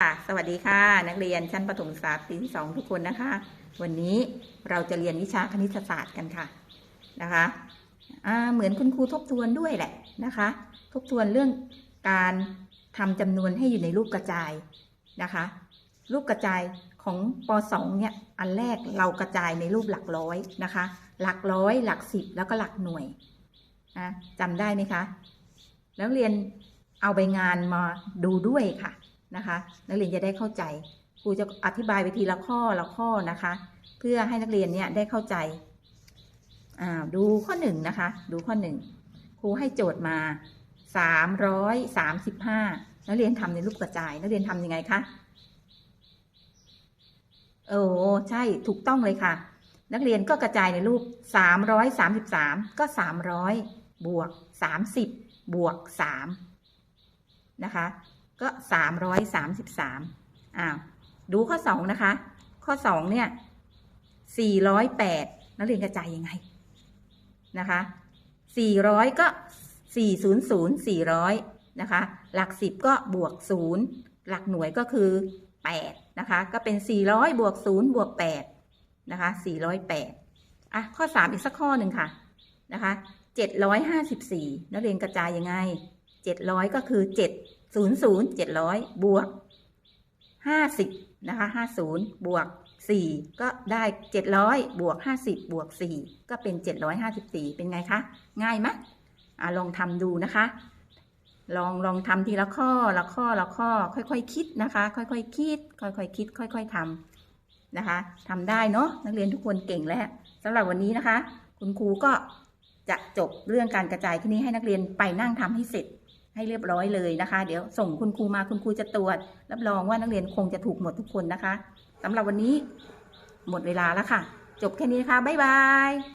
ค่ะสวัสดีค่ะ นักเรียนชั้นประถมศึกษาปีที่สองทุกคนนะคะ วันนี้เราจะเรียนวิชาคณิตศาสตร์กันค่ะนะคะเหมือนคุณครูทบทวนด้วยแหละนะคะ ทบทวนเรื่องการทำจำนวนให้อยู่ในรูปกระจายนะคะ รูปกระจายของป .2 เนี่ยอันแรกเรากระจายในรูปหลักร้อยนะคะ หลักร้อย หลักสิบแล้วก็หลักหน่วยนะจำได้ไหมคะ แล้วเรียนเอาใบงานมาดูด้วยค่ะ นะคะ นักเรียนจะได้เข้าใจครูจะอธิบายไปทีละข้อละข้อนะคะ เพื่อให้นักเรียนเนี่ยได้เข้าใจาดูข้อหนึ่งนะคะ ดูข้อหนึ่งครูให้โจทย์มาสามร้อยสามสิบห้านักเรียนทำในรูปกระจาย นักเรียนทำยังไงคะโอ้ใช่ถูกต้องเลยค่ะ นักเรียนก็กระจายในรูปสามร้อยสามสิบสามก็สามร้อยบวกสามสิบบวกสามนะคะ ก็สามร้อยสามสิบสามอ้าวดูข้อสองนะคะ ข้อสองเนี่ยสี่ร้อยแปดนักเรียนกระจายยังไงนะคะสี่ร้อยก็สี่ศูนย์ศูนย์สี่ร้อยนะคะ หลักสิบก็บวกศูนย์หลักหน่วยก็คือแปดนะคะ ก็เป็นสี่ร้อยบวกศูนย์บวกแปดนะคะสี่ร้อยแปดอะข้อสามอีกสักข้อหนึ่งค่ะนะคะเจ็ดร้อยห้าสิบสี่นักเรียนกระจายยังไง เจ็ดร้อยก็คือเจ็ดศูนย์ศูนย์เจ็ดร้อยบวกห้าสิบนะคะห้าศูนย์บวกสี่ก็ได้เจ็ดร้อยบวกห้าสิบบวกสี่ก็เป็นเจ็ดร้อยห้าสิบสี่เป็นไงคะ ง่ายไหมอะลองทำดูนะคะ ลองลองทำทีละข้อละข้อละข้อ ค่อยๆคคิดนะคะ ค่อยๆคคิด ค่อยๆคคิด ค่อย ๆทำนะคะทำได้เนาะนักเรียนทุกคนเก่งแล้วสำหรับวันนี้นะคะ คุณครูก็จะจบเรื่องการกระจายที่นี้ให้นักเรียนไปนั่งทำให้เสร็จ ให้เรียบร้อยเลยนะคะ เดี๋ยวส่งคุณครูมาคุณครูจะตรวจ รับรองว่านักเรียนคงจะถูกหมดทุกคนนะคะสำหรับวันนี้หมดเวลาแล้วค่ะ จบแค่นี้นะคะบ๊ายบาย